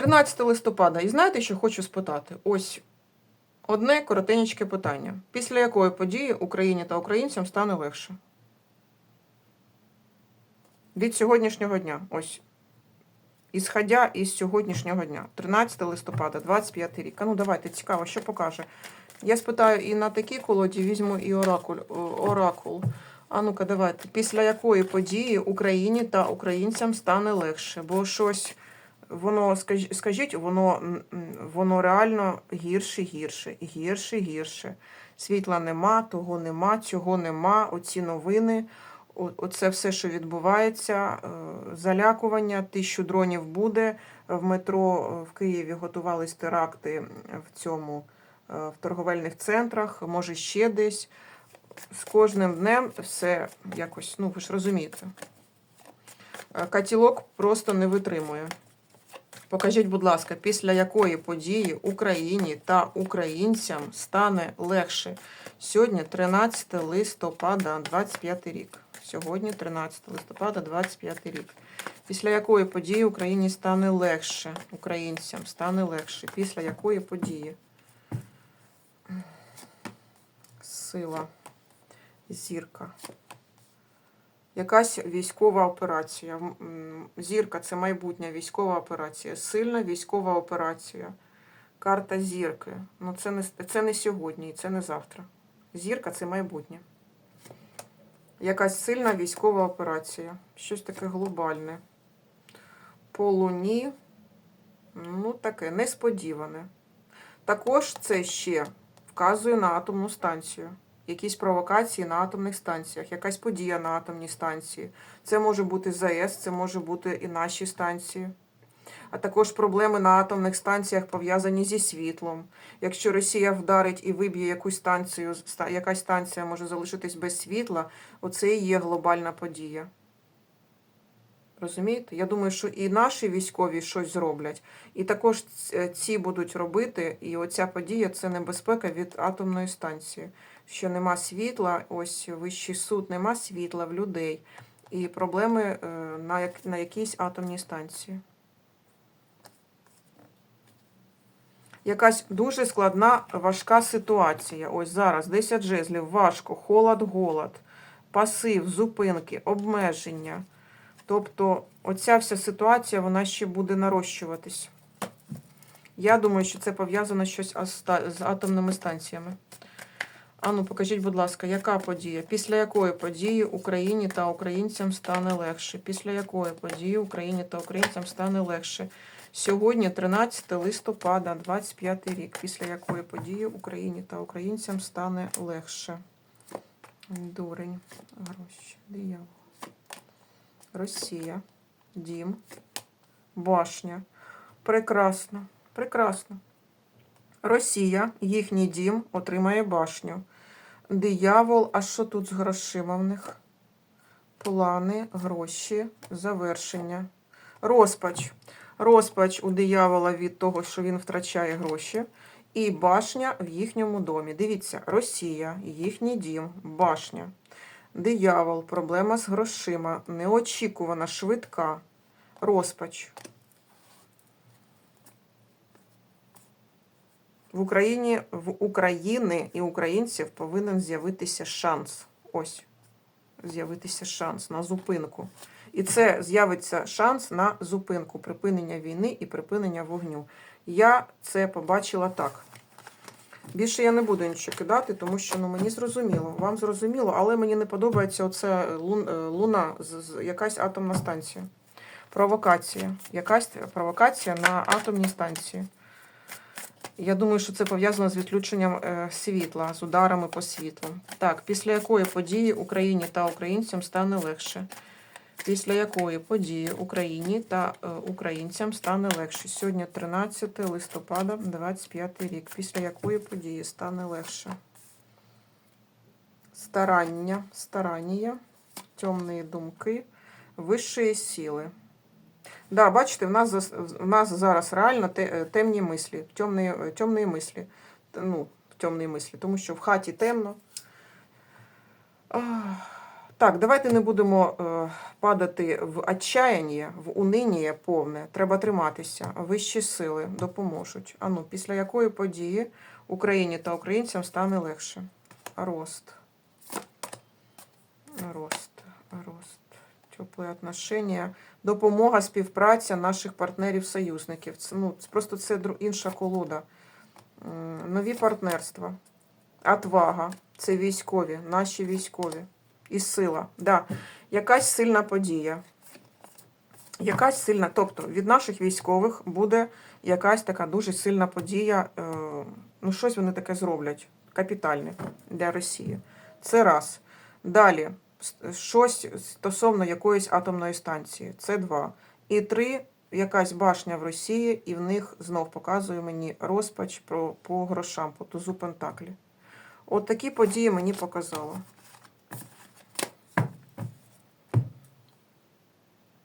13 листопада. І знаєте, що хочу спитати? Ось одне коротеньке питання. Після якої події Україні та українцям стане легше? Від сьогоднішнього дня. Ось. Ісходя із сьогоднішнього дня. 13 листопада, 25 рік. А ну давайте, цікаво, що покаже. Я спитаю і на такій колоді візьму і оракуль, оракул. А ну-ка, давайте. Після якої події Україні та українцям стане легше? Бо щось воно, скажіть, воно, воно реально гірше, гірше, гірше, гірше. Світла нема, того нема, цього нема. Оці новини, оце все, що відбувається, е, залякування, тисячу дронів буде. В метро е, в Києві готувались теракти в цьому е, в торговельних центрах, може ще десь. З кожним днем все якось, ну ви ж розумієте. Катілок просто не витримує. Покажіть, будь ласка, після якої події Україні та українцям стане легше? Сьогодні 13 листопада, 25 рік. Сьогодні 13 листопада, 25 рік. Після якої події Україні стане легше? Українцям стане легше. Після якої події? Сила. Зірка. Якась військова операція. Зірка це майбутня військова операція. Сильна військова операція. Карта зірки. Ну, це не, це не сьогодні і це не завтра. Зірка це майбутнє. Якась сильна військова операція. Щось таке глобальне. По луні. Ну, таке несподіване. Також це ще вказує на атомну станцію. Якісь провокації на атомних станціях, якась подія на атомній станції. Це може бути ЗАЕС, це може бути і наші станції. А також проблеми на атомних станціях пов'язані зі світлом. Якщо Росія вдарить і виб'є якусь станцію, якась станція може залишитись без світла, оце і є глобальна подія. Розумієте? Я думаю, що і наші військові щось зроблять, і також ці будуть робити. І оця подія це небезпека від атомної станції. Що нема світла, ось вищий суд, нема світла в людей. І проблеми е, на, як, на якійсь атомній станції. Якась дуже складна, важка ситуація. Ось зараз 10 жезлів, важко, холод, голод, пасив, зупинки, обмеження. Тобто, оця вся ситуація вона ще буде нарощуватись. Я думаю, що це пов'язано щось з атомними станціями. Ану, покажіть, будь ласка, яка подія? Після якої події Україні та українцям стане легше? Після якої події Україні та українцям стане легше? Сьогодні 13 листопада, 25 рік. Після якої події Україні та українцям стане легше? Дурень, гроші, диявол. Росія, дім, башня. Прекрасно, прекрасно. Росія, їхній дім, отримає башню. Диявол, а що тут з грошима в них? Плани, гроші, завершення. Розпач. Розпач у диявола від того, що він втрачає гроші. І башня в їхньому домі. Дивіться, Росія, їхній дім, башня. Диявол, проблема з грошима, неочікувана, швидка, розпач. В Україні в України і українців повинен з'явитися шанс. Ось. З'явитися шанс на зупинку. І це з'явиться шанс на зупинку, припинення війни і припинення вогню. Я це побачила так. Більше я не буду нічого кидати, тому що ну, мені зрозуміло, вам зрозуміло, але мені не подобається оце е, луна, з- з- якась атомна станція. Провокація. Якась провокація на атомній станції. Я думаю, що це пов'язано з відключенням е, світла, з ударами по світлу. Так, після якої події Україні та українцям стане легше? Після якої події Україні та е, українцям стане легше? Сьогодні 13 листопада, 25 рік. Після якої події стане легше? Старання, старання, темні думки, вищої сили. Да, бачите, в нас, в нас зараз реально е, темні мислі, темні, е, темні мислі. Ну, темні мислі, тому що в хаті темно. Так, давайте не будемо е, падати в отчаяння, в униння повне. Треба триматися. Вищі сили допоможуть. Ану, після якої події Україні та українцям стане легше? Рост. Рост. Теплі отношення. Допомога, співпраця наших партнерів-союзників. Ну, просто це інша колода. Нові партнерства. Отвага. Це військові, наші військові. І сила. Да. Якась сильна подія. Якась сильна, тобто від наших військових буде якась така дуже сильна подія. Е, ну, щось вони таке зроблять. Капітальне для Росії. Це раз. Далі, щось стосовно якоїсь атомної станції. Це два. І три. Якась башня в Росії, і в них знов показує мені розпач про, по грошам, по тузу Пентаклі. От такі події мені показало.